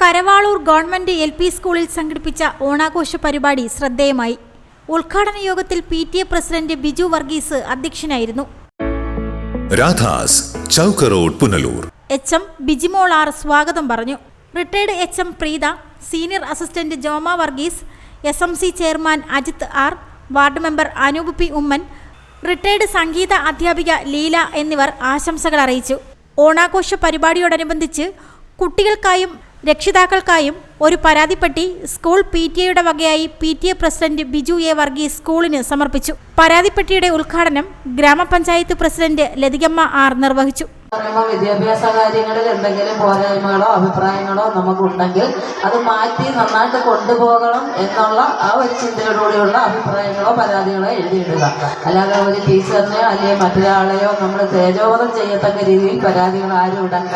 Karavaloor government L P സ്കൂളിൽ സംഘടിപ്പിച്ച ഓണാഘോഷ പരിപാടി ശ്രദ്ധേയമായി. ഉദ്ഘാടന യോഗത്തിൽ P T A president Biju Varghese അധ്യക്ഷനായിരുന്നു. Radhas Chowk road Punalur. H M Bijimol R സ്വാഗതം പറഞ്ഞു. Retired H M Preetha senior assistant Joma Varghese S M C chairman Ajith R ward member Anoop P Oommen retired സംഗീത അധ്യാപിക ലീല എന്നിവർ ആശംസകൾ അറിയിച്ചു. ഓണാഘോഷ പരിപാടിയോടനുബന്ധിച്ച് കുട്ടികൾക്കായും രക്ഷിതാക്കൾക്കായും ഒരു പരാതിപ്പെട്ടി school P T എയുടെ വകയായി P T A president Biju A Varghese സ്കൂളിന് സമർപ്പിച്ചു. പരാതിപ്പെട്ടിയുടെ ഉദ്ഘാടനം ഗ്രാമപഞ്ചായത്ത് പ്രസിഡന്റ് ലതികമ്മ ആർ നിർവഹിച്ചു. പറയുമ്പോൾ വിദ്യാഭ്യാസ കാര്യങ്ങളിൽ എന്തെങ്കിലും പോരായ്മകളോ അഭിപ്രായങ്ങളോ നമുക്കുണ്ടെങ്കിൽ അത് മാറ്റി നന്നായിട്ട് കൊണ്ടുപോകണം എന്നുള്ള ആ ഒരു ചിന്തയോടുകൂടിയുള്ള അഭിപ്രായങ്ങളോ പരാതികളോ എഴുതിയിടുക. അല്ലാതെ ഒരു ടീച്ചറിനെയോ അല്ലെങ്കിൽ മറ്റൊരാളെയോ നമ്മൾ തേജോവധം ചെയ്യത്തക്ക രീതിയിൽ പരാതികൾ ആരും ഇടാൻ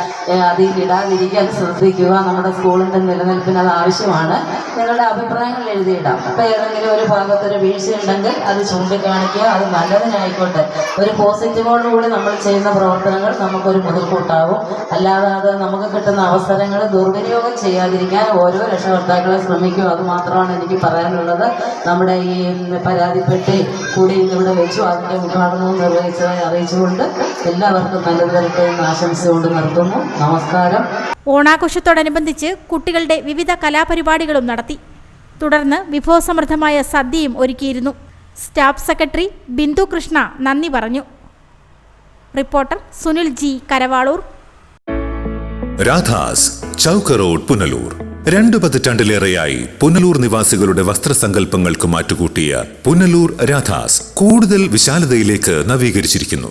അതിൽ ഇടാതിരിക്കാൻ ശ്രദ്ധിക്കുക. നമ്മുടെ സ്കൂളിന്റെ നിലനിൽപ്പിന് അത് ആവശ്യമാണ്. നിങ്ങളുടെ അഭിപ്രായങ്ങൾ എഴുതിയിടാം. അപ്പൊ ഏതെങ്കിലും ഒരു ഭാഗത്തൊരു വീഴ്ചയുണ്ടെങ്കിൽ അത് ചൂണ്ടിക്കാണിക്കുക. അത് നല്ലതിനായിക്കോട്ടെ. ഒരു പോസിറ്റീവോടുകൂടി നമ്മൾ ചെയ്യുന്ന പ്രവർത്തനങ്ങൾ നമുക്കൊരു മുതൽക്കൂട്ടാവും അല്ലാതെ അത് നമുക്ക് കിട്ടുന്ന അവസരങ്ങൾ ദുർവിനിയോഗം ചെയ്യാതിരിക്കാൻ ഓരോ രക്ഷകർത്താക്കളെ ശ്രമിക്കും. അത് മാത്രമാണ് എനിക്ക് പറയാനുള്ളത്. നമ്മുടെ ഈ പരാതിപ്പെട്ടി കൂടി ഇന്നിവിടെ വെച്ചു. അതിന്റെ ഉദ്ഘാടനവും നിർവഹിച്ചതായി അറിയിച്ചുകൊണ്ട് എല്ലാവർക്കും നല്ല വരട്ടെ എന്ന് ആശംസിച്ചുകൊണ്ട് നിർത്തുന്നു. നമസ്കാരം. ഓണാഘോഷത്തോടനുബന്ധിച്ച് കുട്ടികളുടെ വിവിധ കലാപരിപാടികളും നടത്തി. തുടർന്ന് വിഭവസമൃദ്ധമായ സദ്യയും ഒരുക്കിയിരുന്നു. സ്റ്റാഫ് സെക്രട്ടറി ബിന്ദു കൃഷ്ണ നന്ദി പറഞ്ഞു. Reporter Sunil G Karavalur. Radhas Chowka road Punalur. രണ്ടു പതിറ്റാണ്ടിലേറെയായി പുനലൂർ നിവാസികളുടെ വസ്ത്രസങ്കല്പങ്ങൾക്ക് മാറ്റുകൂട്ടിയ പുനലൂർ രാധാസ് കൂടുതൽ വിശാലതയിലേക്ക് നവീകരിച്ചിരിക്കുന്നു.